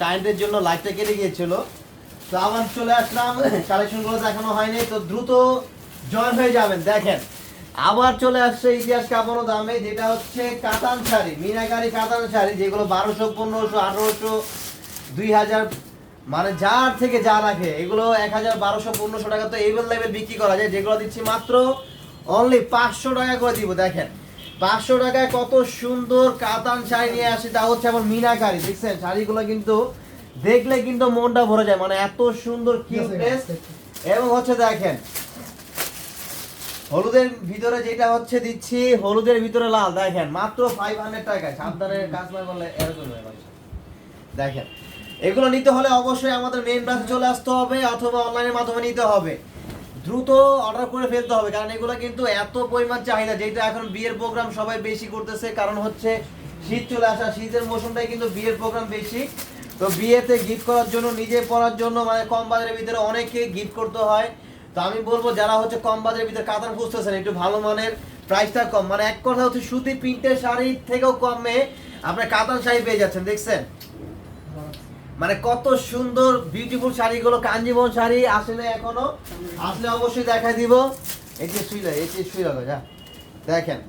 কারেন্টের জন্য লাইটটা কেটে গিয়েছিল। তো আবার চলে আসলাম কালেকশনগুলো দেখানো হয়নি, তো দ্রুত জয়েন হয়ে যাবেন, দেখেন। আবার চলে আসছে ইতিহাস কাঁপানো দামে, যেটা হচ্ছে কাতান শাড়ি, মিনাকারি কাতান শাড়ি, যেগুলো বারোশো, পনেরোশো, আঠারোশো, দুই হাজার মানে যার থেকে যা রাখে, এগুলো এক হাজার, বারোশো, পনেরোশো টাকা তো এইভেল লেভেল বিক্রি করা যায়, যেগুলো দিচ্ছি মাত্র অনলি পাঁচশো টাকা করে দিব, দেখেন। পাঁচশো টাকায় কত সুন্দর কাতান শাড়ি নিয়ে আসে তা হচ্ছে আবার মিনাকারি দেখছেন? শাড়িগুলো কিন্তু দেখলে কিন্তু মনটা ভরে যায় মানে এত সুন্দর কিউটনেস এবং হচ্ছে দেখেন হলুদের ভিতরে যেটা হচ্ছে দিচ্ছি হলুদের ভিতরে লাল দেখেন মাত্র ফাইভ হান্ড্রেড টাকায়। সাবধানে কাজ না করলে এরকম দেখেন এগুলো নিতে হলে অবশ্যই আমাদের মেন ব্রাঞ্চে চলে আসতে হবে অথবা অনলাইনের মাধ্যমে নিতে হবে। দ্রুত অর্ডার করে ফেলতে হবে, কারণ এগুলো কিন্তু এত পরিমাণ চাহিদা যেটা এখন বিয়ের প্রোগ্রাম সবাই বেশি করতেছে, কারণ হচ্ছে শীত চলে আসা, শীতের মৌসুমটাই কিন্তু বিয়ের প্রোগ্রাম বেশি। তো বিয়েতে গিফট করার জন্য, নিজে পড়ার জন্য মানে কম বাজারের ভিতরে অনেকে গিফট করতে হয়। তো আমি বলব, যারা হচ্ছে কম বাজারের ভিতরে কাতান খুঁজতেছেন, একটু ভালো মানের প্রাইসটা কম। মানে এক কথা হচ্ছে, সুতি প্রিন্টের শাড়ির থেকেও কমে আপনার কাতান শাড়ি পেয়ে যাচ্ছেন, দেখছেন? মানে কত সুন্দর বিউটিফুল শাড়িগুলো, কাঞ্জিবন শাড়ি আসলে এখনও, আসলে অবশ্যই দেখা দিব। এই যে শুইলা এই যে শুইলা যা দেখেন।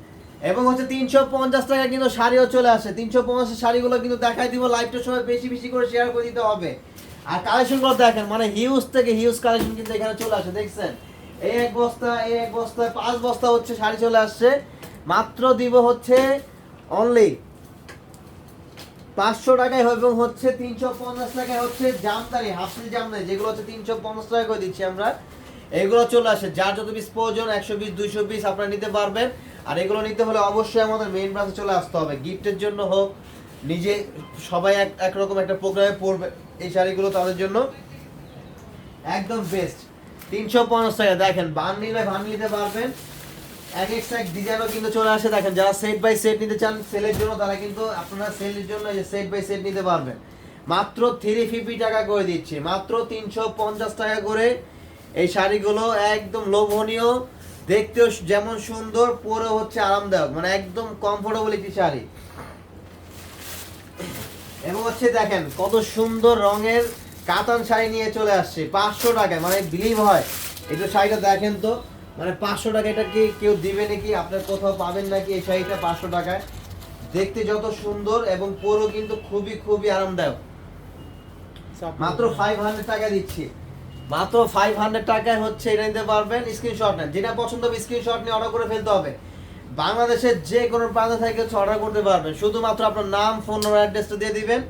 এবং হচ্ছে তিনশো পঞ্চাশ টাকা কিন্তু শাড়িও চলে আসে। তিনশো পঞ্চাশ শাড়িগুলো কিন্তু দেখাই দিব লাইভটার সময় বেশি বেশি করে শেয়ার করে দিতে হবে। আর কালেকশনগুলো দেখেন মানে হিউজ থেকে হিউজ কালেকশন কিন্তু এখানে চলে আসে, দেখছেন? এই এক বস্তা, এই এক বস্তা পাঁচ বস্তা হচ্ছে শাড়ি চলে আসছে। মাত্র দিব হচ্ছে অনলি পাঁচশো টাকায় এবং হচ্ছে তিনশো পঞ্চাশ টাকায় হচ্ছে জামদানি হাফসিল জামদানি, যেগুলো হচ্ছে তিনশো পঞ্চাশ টাকা করে দিচ্ছি আমরা। এগুলো চলে আসে, যার যত পিস প্রয়োজন, একশো পিস দুইশো পিস আপনারা নিতে পারবেন। আর এগুলো নিতে হলে অবশ্যই আমাদের মেইন ব্রাঞ্চে চলে আসতে হবে। গিফটের জন্য হোক, নিজে সবাই এক একরকম একটা প্রোগ্রামে পড়বে এই শাড়িগুলো তাদের জন্য। একদম বেস্ট তিনশো পঞ্চাশ টাকা দেখেন বান নিলে বান নিতে পারবেন। টাকা টাকা দেখতেও যেমন সুন্দর পরে হচ্ছে আরামদায়ক মানে একদম কমফোর্টেবল একটি শাড়ি। এবং হচ্ছে দেখেন, কত সুন্দর রঙের কাতান শাড়ি নিয়ে চলে আসছে, পাঁচশো টাকায় মানে বিলিভ হয়। একটু শাড়িটা দেখেন তো মানে পাঁচশো টাকা এটা কি কেউ দিবে নাকি? আপনার কোথাও পাবেন নাকি এই শাড়িটা পাঁচশো টাকায়? দেখতে যত সুন্দর এবং পরও কিন্তু খুবই খুবই আরামদায়ক। মাত্র ফাইভ হান্ড্রেড টাকা দিচ্ছি। মাত্র ফাইভ হান্ড্রেড টাকায় হচ্ছে এটা নিতে পারবেন স্ক্রিনশট নেন। যেটা পছন্দ হবে স্ক্রিনশট নিয়ে অর্ডার করে ফেলতে হবে। বাংলাদেশের যে কোনো প্রান্ত থেকে হচ্ছে অর্ডার করতে পারবেন। শুধুমাত্র আপনার নাম ফোন নম্বর অ্যাড্রেসটা দিয়ে দিবেন।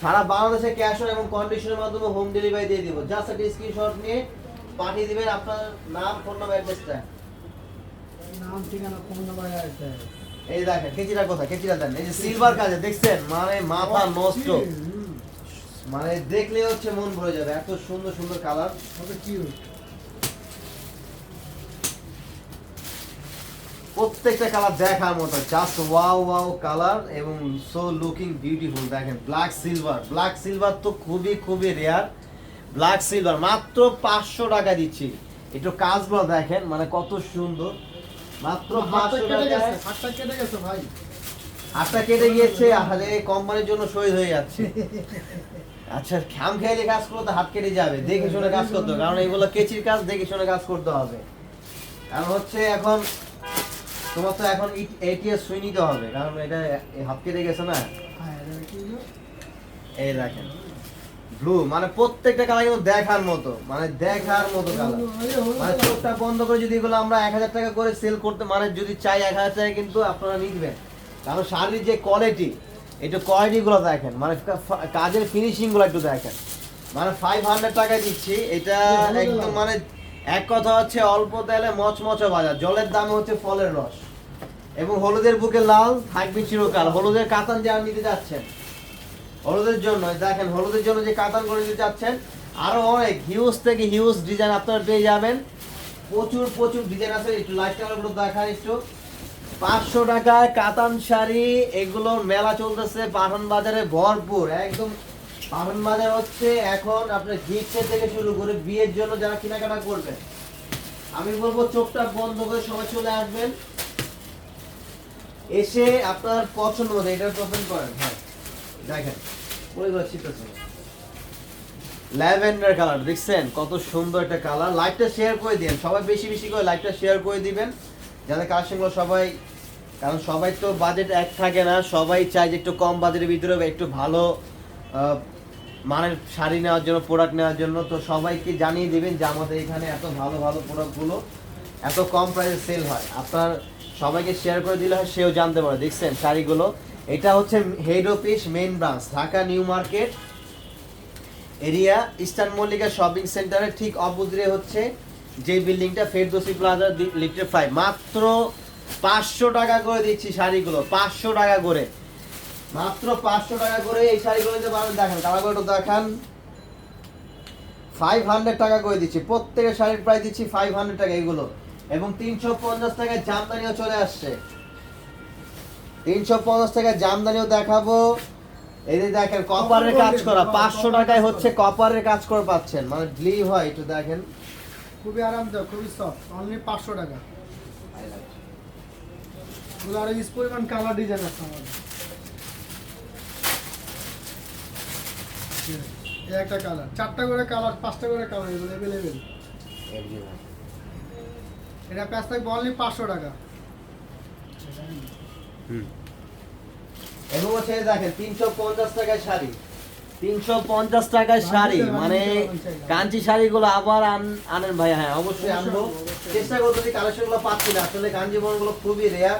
সারা বাংলাদেশে ক্যাশ অন এবং কন্ডিশনের মাধ্যমে হোম ডেলিভারি দিয়ে দিব। জাস্ট একটা স্ক্রিনশট নিয়ে পাঠিয়ে দিবেন আপনার নাম ফোন নম্বর অ্যাড্রেসটা নাম ঠিকানা ফোন নাম্বার এই দেখেন কেচিটা কোথায় কেচিটা দেন। এই যে সিলভার কাজে দেখছেন? মানে মাথা নষ্ট। মানে দেখলে হচ্ছে মন ভরে যাবে। এত সুন্দর সুন্দর কালার। কত কিউট প্রত্যেকটা কালার দেখার মতো জাস্ট ওয়াও ওয়াও কালার এবং সো লুকিং বিউটিফুল দেখেন ব্ল্যাক সিলভার ব্ল্যাক সিলভার তো খুবই খুবই রেয়ার ব্ল্যাক সিলভার মাত্র পাঁচশো টাকা দিচ্ছি। একটু কাজগুলো দেখেন মানে কত সুন্দর। মাত্র পাঁচশো টাকা হাতটা কেটে গেছে ভাই। হাতটা কেটে গিয়েছে কোম্পানির জন্য শহীদ হয়ে যাচ্ছে। আচ্ছা খাম খেয়ে কাজ করতে হাত কেটে যাবে দেখে শুনে কাজ করতে হবে কারণ এগুলো কেচির কাজ দেখে শুনে কাজ করতে হবে। কারণ হচ্ছে এখন তোমার তো এখন এটিএস সুই নিতে হবে কারণ এটা হাত কেটে গেছে না। হ্যাঁ? এই দেখেন। ব্লু মানে প্রত্যেকটা কালার কিন্তু দেখার মতো মানে দেখার মতো কালার মানে চোখটা বন্ধ করে যদি এগুলো আমরা এক হাজার টাকা করে সেল করতে মানে যদি চাই এক হাজার টাকা কিন্তু আপনারা নিবেন। কারণ শাড়ির যে কোয়ালিটি কোয়ালিটিগুলো দেখেন মানে কাজের ফিনিশিংগুলো একটু দেখেন। মানে ফাইভ হান্ড্রেড টাকায় দিচ্ছি, এটা একদম মানে এক কথা হচ্ছে অল্প তেলে মচমচে বাজার, জলের দামে হচ্ছে ফলের রস। এবং হলুদের বুকে লাল, থাকবে চিরকাল। হলুদের কাতান যারা নিতে যাচ্ছেন হলুদের জন্য দেখেন, হলুদের জন্য যে কাতান করে নিতে যাচ্ছেন আরও অনেক হিউজ থেকে হিউজ ডিজাইন আপনারা পেয়ে যাবেন। প্রচুর প্রচুর ডিজাইন আছে, একটু লাইট কালারগুলো দেখান একটু। পাঁচশো টাকায় কাতান শাড়ি, এগুলো মেলা চলতেছে, পাঠান বাজারে ভরপুর, একদম পাঠান বাজার হচ্ছে এখন আপনার গিফটের থেকে শুরু করে বিয়ের জন্য যারা কেনাকাটা করবেন। আমি বলব চোখটা বন্ধ করে সবাই চলে আসবেন। এসে আপনার পছন্দ মতো এটা পছন্দ করেন হ্যাঁ দেখেন। ল্যাভেন্ডার কালার দেখছেন? কত সুন্দর একটা কালার লাইটটা শেয়ার করে দিন সবাই বেশি বেশি করে লাইটটা শেয়ার করে দিবেন। যাতে কালেকশনগুলো সবাই কারণ সবাই তো বাজেট এক থাকে না। সবাই চায় যে একটু কম বাজেটের ভিতরে একটু ভালো মানের শাড়ি নেওয়ার জন্য প্রোডাক্ট নেওয়ার জন্য। তো সবাইকে জানিয়ে দিবেন যে আমাদের এখানে এত ভালো ভালো প্রোডাক্টগুলো এত কম প্রাইসে সেল হয়। আপনার সবাইকে শেয়ার করে দিলে হয়, সেও জানতে পারে। দেখছেন? শাড়িগুলো এটা হচ্ছে head office main branch Dhaka new market area eastern Mallika shopping সেন্টারের ঠিক অপোজিটে হচ্ছে যে বিল্ডিংটা ফেরদোসি প্লাজা লিফটেড ফাইভ মাত্র পাঁচশো টাকা করে দিচ্ছি শাড়িগুলো, পাঁচশো টাকা করে। মাত্র পাঁচশো টাকা করে এই শাড়িগুলো যে পাবেন দেখেন একটু দেখান। ফাইভ হান্ড্রেড টাকা করে দিচ্ছি, প্রত্যেকের শাড়ির প্রাইস দিচ্ছি ফাইভ হান্ড্রেড টাকা এগুলো। এবং তিনশো পঞ্চাশ টাকায় জামদানিও চলে আসছে। তিনশো পঞ্চাশ টাকায় জামদানিও দেখাবো। এই যে দেখেন কপারের কাজ করা পাঁচশো টাকায় হচ্ছে কপারের কাজ করে পাচ্ছেন। মানে গ্লিভ হয় একটু দেখেন। খুবই আরামদায়ক খুবই সফট অনলি পাঁচশো টাকা। আরও পরিমাণ কালার ডিজাইন আছে আমাদের। এই একটা কালার চারটা করে কালার পাঁচটা করে কালার এগুলো অ্যাভেলেবেল এটা প্রাইস থাকবে অনলি পাঁচশো টাকা। এবং হচ্ছে দেখেন তিনশো পঞ্চাশ টাকায় শাড়ি। তিনশো পঞ্চাশ টাকায় শাড়ি মানে কাঞ্চি শাড়িগুলো আবার আনেন ভাই হ্যাঁ অবশ্যই আনব। চেষ্টা করতে যে কালেকশনগুলো পাচ্ছি না আসলে কাঞ্জিবরমগুলো খুবই রেয়ার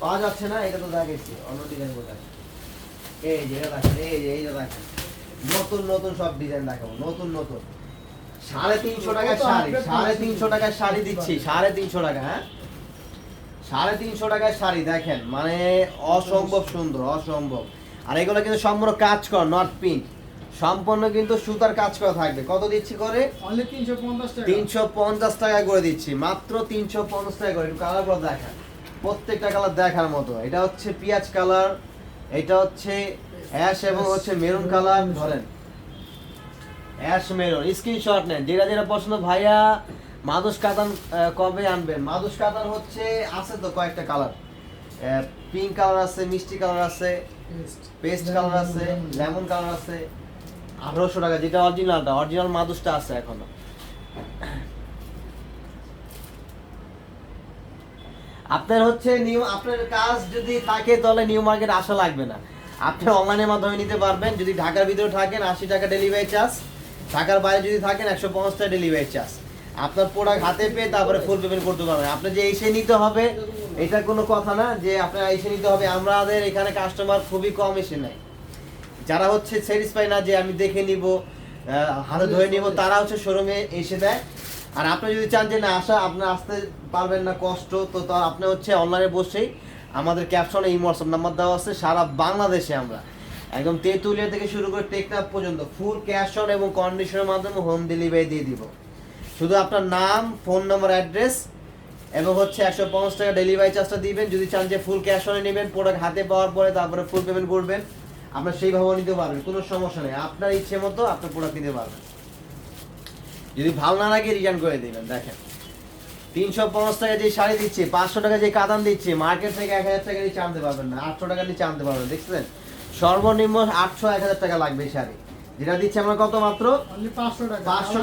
পাওয়া যাচ্ছে না এটা তো দেখেছি অন্য ডিজাইনগুলো দেখেন। এই যে এটা দেখেন এই যে এই যে দেখেন নতুন নতুন সব ডিজাইন দেখাবো নতুন নতুন। সাড়ে তিনশো টাকায় শাড়ি সাড়ে তিনশো টাকায় শাড়ি দিচ্ছি সাড়ে তিনশো টাকা হ্যাঁ? সাড়ে তিনশো টাকায় শাড়ি দেখেন মানে অসম্ভব সুন্দর অসম্ভব। আর এগুলো কিন্তু সম্পূর্ণ কাজ করা নট পিঙ্ক সম্পূর্ণ কিন্তু সুতার কাজ করা থাকবে। কত দিচ্ছি করে? তিনশো পঞ্চাশ টাকা। টাকায় করে দিচ্ছি মাত্র তিনশো পঞ্চাশ টাকা করে। একটু কালারগুলো দেখান। প্রত্যেকটা কালার দেখার মতো। এটা হচ্ছে পিঁয়াজ কালার এটা হচ্ছে অ্যাশ এবং হচ্ছে মেরুন কালার ধরেন অ্যাশ মেরুন স্ক্রিনশট নেন। যেটা যেটা পছন্দ ভাইয়া মাদুস কাতান কবে আনবেন? মাদুস কাতান হচ্ছে আছে তো কয়েকটা কালার। পিঙ্ক কালার আছে মিষ্টি কালার আছে পেস্ট কালার আছে লেমন কালার আছে আঠারোশো টাকা যেটা অরিজিনালটা অরিজিনাল মাদুসটা আছে এখনও। আপনার হচ্ছে নিউ আপনার কাজ যদি থাকে তাহলে নিউ মার্কেট আসা লাগবে না। আপনি অনলাইনের মাধ্যমে নিতে পারবেন যদি ঢাকার ভিতরে থাকেন আশি টাকা ডেলিভারি চার্জ ঢাকার বাইরে যদি থাকেন একশো পঞ্চাশ টাকা ডেলিভারি চার্জ আপনার প্রোডাক্ট হাতে পেয়ে তারপরে ফুল পেমেন্ট করতে পারবেন। আপনি যে এসে নিতে হবে এটা কোনো কথা না যে আপনার এসে নিতে হবে। আমাদের এখানে কাস্টমার খুবই কম এসে নেয়। যারা হচ্ছে স্যাটিসফাই না যে আমি দেখে নিব হাতে ধরে নিব, তারা হচ্ছে শোরুমে এসে দেয়। আর আপনি যদি চান যে না আসা, আপনি আসতে পারবেন না, কষ্ট, তো তা আপনি হচ্ছে অনলাইনে বসেই আমাদের ক্যাপশনে এই হোয়াটসঅ্যাপ নাম্বার দেওয়া আছে। সারা বাংলাদেশে আমরা। একদম তেঁতুলিয়া থেকে শুরু করে টেকনাফ পর্যন্ত ফুল ক্যাশ অন এবং কন্ডিশনের মাধ্যমে হোম ডেলিভারি দিয়ে দিব। শুধু আপনার নাম ফোন নম্বর অ্যাড্রেস এবং হচ্ছে একশো পঞ্চাশ টাকা ডেলিভারি চার্জটা দিবেন। যদি চান যে ফুল ক্যাশ অনে নেবেন প্রোডাক্ট হাতে পাওয়ার পরে তারপরে ফুল পেমেন্ট করবেন আপনার সেইভাবেও নিতে পারবেন, কোনো সমস্যা নেই। আপনার ইচ্ছে মতো আপনার প্রোডাক্ট নিতে পারবেন। যদি ভালো না লাগে রিটার্ন করে দেবেন, দেখেন। তিনশো পঞ্চাশ টাকা যে শাড়ি দিচ্ছে, পাঁচশো টাকা যে কাদান দিচ্ছে মার্কেট থেকে এক হাজার টাকা নিচে আনতে পারবেন না, আটশো টাকা নিচে আনতে পারবেন, দেখছেন? সর্বনিম্ন আটশো এক হাজার টাকা লাগবে শাড়ি। যেটা দিচ্ছে আমরা কত মাত্র? পাঁচশো টাকা। পাঁচশো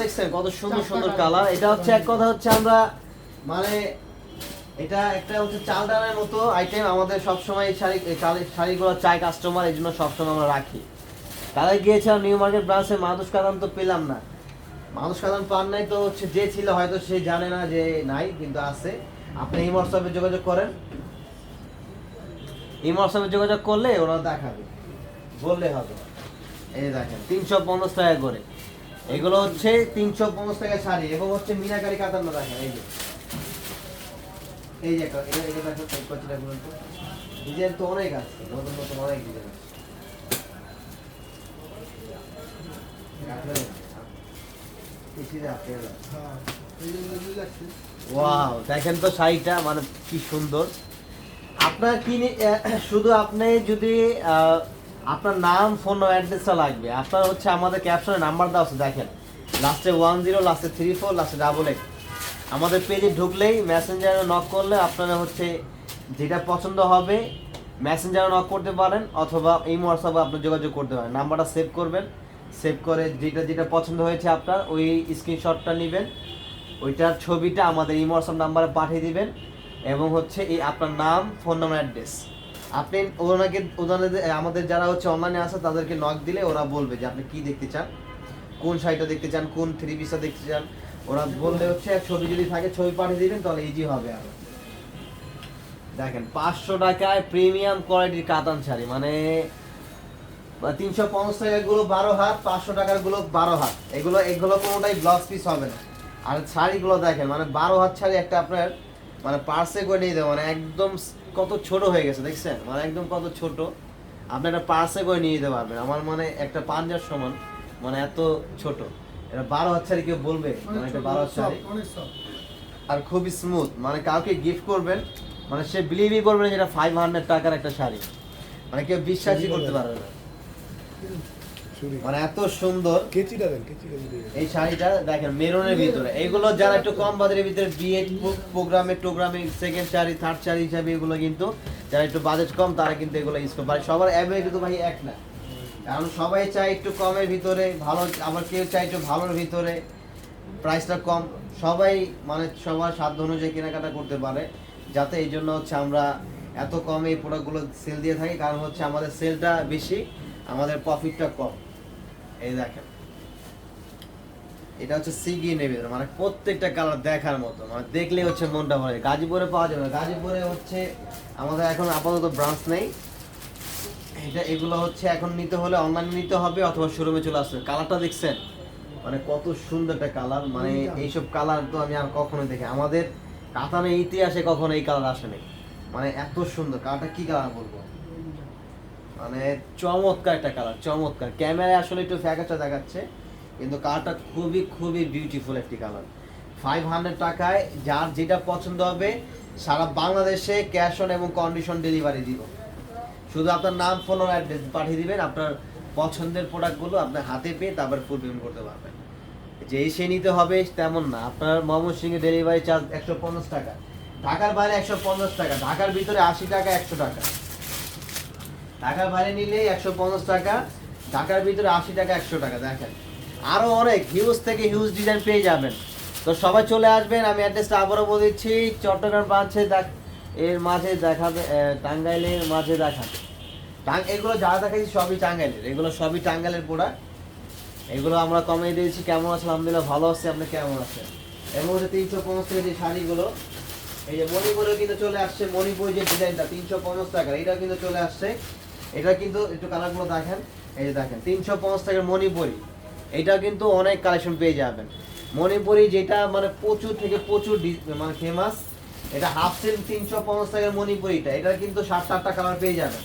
দেখছেন? কত সুন্দর সুন্দর কালার। এটা হচ্ছে এক কথা হচ্ছে আমরা মানে এটা একটা হচ্ছে চাল ডালের মতো আইটেম আমাদের সবসময় এই শাড়ি শাড়িগুলো চাই কাস্টমার এই জন্য সবসময় আমরা রাখি। তারা গিয়েছিলাম নিউ মার্কেট ব্রাঞ্চে মাদুস কাদান তো পেলাম না। মানুষ কাদান পান নাই তো হচ্ছে যে ছিল হয়তো সে জানে না যে নাই কিন্তু আছে। আপনি এই হোয়াটসঅ্যাপে যোগাযোগ করেন। এই হোয়াটসঅ্যাপে যোগাযোগ করলে ওরা দেখাবে। বললে হবে। এই দেখেন, তিনশো পঞ্চাশ টাকা করে। এগুলো হচ্ছে তিনশো পঞ্চাশ টাকা শাড়ি, এবং হচ্ছে মিনাকারি দেখেন, এই যে। এই যে তো। অনেক আছে অনেক। হ্যাঁ। ওয়াও, দেখেন তো শাড়িটা মানে কি সুন্দর। আপনার কি শুধু আপনি যদি আপনার নাম ফোন অ্যাড্রেসটা লাগবে। আপনার হচ্ছে আমাদের ক্যাপশনে নাম্বার দেওয়া আছে, দেখেন। লাস্টে ওয়ান জিরো লাস্টে থ্রি ফোর লাস্টে ডাবল এইট আমাদের পেজে ঢুকলেই মেসেঞ্জারে নক করলে আপনারা হচ্ছে যেটা পছন্দ হবে মেসেঞ্জারে নক করতে পারেন, অথবা এই হোয়াটসঅ্যাপে আপনি যোগাযোগ করতে পারেন। নাম্বারটা সেভ করবেন। সেভ করে যেটা যেটা পছন্দ হয়েছে আপনার, ওই স্ক্রিনশটটা নেবেন। ওইটার ছবিটা আমাদের এই হোয়াটসঅ্যাপ নাম্বারে পাঠিয়ে দিবেন। এবং হচ্ছে এই আপনার নাম ফোন নাম্বার অ্যাড্রেস আপনি ওনাকে, ওনাদের আমাদের যারা হচ্ছে অনলাইনে আছে, তাদেরকে নক দিলে ওরা বলবে যে আপনি কি দেখতে চান, কোন শাড়িটা দেখতে চান, কোন থ্রি পিসটা দেখতে চান। ওরা বললে হচ্ছে, ছবি যদি থাকে, ছবি পাঠিয়ে দিবেন, তাহলে ইজি হবে আর। দেখেন, পাঁচশো টাকায় প্রিমিয়াম কোয়ালিটির কাতান শাড়ি মানে তিনশো পঞ্চাশ টাকারগুলো বারো হাত, পাঁচশো টাকারগুলো বারো হাত। এগুলো এগুলো কোনোটাই ব্লাউজ পিস হবে না। আর শাড়িগুলো দেখেন মানে বারো হাত শাড়ি একটা আপনার মানে পার্সে করে নিয়ে দেবো মানে একদম কত ছোট হয়ে গেছে দেখছেন? মানে একদম কত ছোট। আপনি একটা পার্সে করে নিয়ে যেতে পারবেন। আমার মানে একটা পাঞ্জার সমান মানে এত ছোট। এটা বারো শাড়ি কেউ বলবে? মানে অনেক বারো soft। আর খুবই স্মুথ মানে কাউকে গিফট করবেন মানে সে বিলিভই করবে না যেটা ফাইভ হান্ড্রেড টাকার একটা শাড়ি। মানে কেউ বিশ্বাসই করতে পারবে না। মানে এত সুন্দর। কেচিটা দেন কেচিটা এই শাড়িটা দেখেন মেরুনের ভিতরে। এগুলো যারা একটু কম বাজারের ভিতরে বিয়ে প্রোগ্রামে টোগ্রামে সেকেন্ড শাড়ি থার্ড শাড়ি হিসাবে এগুলো কিন্তু যারা একটু বাজেট কম তারা কিন্তু এগুলো ইউজ করে। সবার অ্যাভারেজ কিন্তু ভাই এক না। কারণ সবাই চায় একটু কমের ভিতরে ভালো আবার কেউ চায় একটু ভালোর ভিতরে। প্রাইসটা কম। সবাই মানে সবার সাধ্য অনুযায়ী কেনাকাটা করতে পারে। যাতে এই জন্য হচ্ছে আমরা এত কমে এই প্রোডাক্টগুলো সেল দিয়ে থাকি। কারণ হচ্ছে আমাদের সেলটা বেশি আমাদের প্রফিটটা কম। এই দেখেন। এটা হচ্ছে সি গ্রিনের মানে প্রত্যেকটা কালার দেখার মতো মানে হচ্ছে মনটা ভরে গাজীপুরে পাওয়া যাবে। গাজীপুরে হচ্ছে আমাদের এখন আপাতত ব্রাঞ্চ নেই। এটা এগুলো হচ্ছে এখন নিতে হলে অনলাইনে নিতে হবে অথবা শোরুমে চলে আসবে কালারটা দেখছেন? মানে কত সুন্দর একটা কালার মানে এইসব কালার তো আমি আর কখনো দেখি আমাদের কাতানের ইতিহাসে কখনো এই কালার আসেনি। মানে এত সুন্দর। কালারটা কি কালার বলব? মানে চমৎকার একটা কালার চমৎকার। ক্যামেরায় আসলে একটু ফ্যাকাটা দেখাচ্ছে, কিন্তু কালারটা খুবই খুবই বিউটিফুল একটি কালার ফাইভ হান্ড্রেড টাকায় যার যেটা পছন্দ হবে, সারা বাংলাদেশে ক্যাশ অন এবং কন্ডিশন ডেলিভারি দিব। শুধু আপনার নাম ফোন অ্যাড্রেস পাঠিয়ে দিবেন, আপনার পছন্দের প্রোডাক্টগুলো আপনার হাতে পেয়ে তারপর ফুল পেমেন্ট করতে পারবেন। যে এসে নিতে হবে তেমন না। আপনার ময়মনসিংহে ডেলিভারি চার্জ একশো পঞ্চাশ টাকা। ঢাকার বাইরে একশো পঞ্চাশ টাকা, ঢাকার ভিতরে আশি টাকা, একশো টাকা। ঢাকার বাইরে নিলে একশো পঞ্চাশ টাকা, ঢাকার ভিতরে আশি টাকা, একশো টাকা, দেখেন। আরও অনেক হিউজ থেকে হিউজ ডিজাইন পেয়ে যাবেন। তো সবাই চলে আসবেন, আমি অ্যাড্রেসটা আবারও বলে দিচ্ছি, চট্টগ্রাম দেখ এর মাঝে দেখাবে টাঙ্গাইলের মাঝে দেখাবে। টাং এগুলো যা দেখাচ্ছি সবই টাঙ্গাইলের, এগুলো সবই টাঙ্গাইলের প্রোডাক্ট এগুলো আমরা কমিয়ে দিয়েছি, কেমন আছে? আলহামদুলিল্লাহ ভালো আছে, আপনি কেমন আছেন? এর মধ্যে তিনশো পঞ্চাশ টাকা যে শাড়িগুলো, এই যে মণিপুরেও কিন্তু চলে আসছে মণিপুর যে ডিজাইনটা তিনশো পঞ্চাশ টাকা এটা কিন্তু চলে আসছে। এটা কিন্তু একটু কালারগুলো দেখেন, এই যে দেখেন, তিনশো পঞ্চাশ টাকার মণিপুরি। এটা কিন্তু অনেক কালেকশন পেয়ে যাবেন। মণিপুরি যেটা মানে প্রচুর থেকে প্রচুর মানে ফেমাস এটা হাফ সেল তিনশো পঞ্চাশ টাকার মণিপুরিটা। এটা কিন্তু সাত আটটা কালার পেয়ে যাবেন।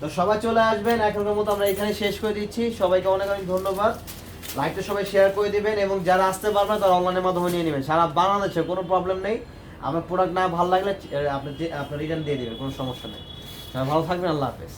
তো সবাই চলে আসবেন, এখনকার মতো আমরা এখানে শেষ করে দিচ্ছি। সবাইকে অনেক অনেক ধন্যবাদ। লাইকটা সবাই শেয়ার করে দিবেন এবং যারা আসতে পারবেন তারা অনলাইনের মাধ্যমে নিয়ে নেবেন। সারা বাংলাদেশে কোনো প্রবলেম নেই। আমার প্রোডাক্ট না ভালো লাগলে আপনি আপনার রিটার্ন দিয়ে দেবেন, কোনো সমস্যা নেই। ভালো থাকবেন, আল্লাহ হাফেজ।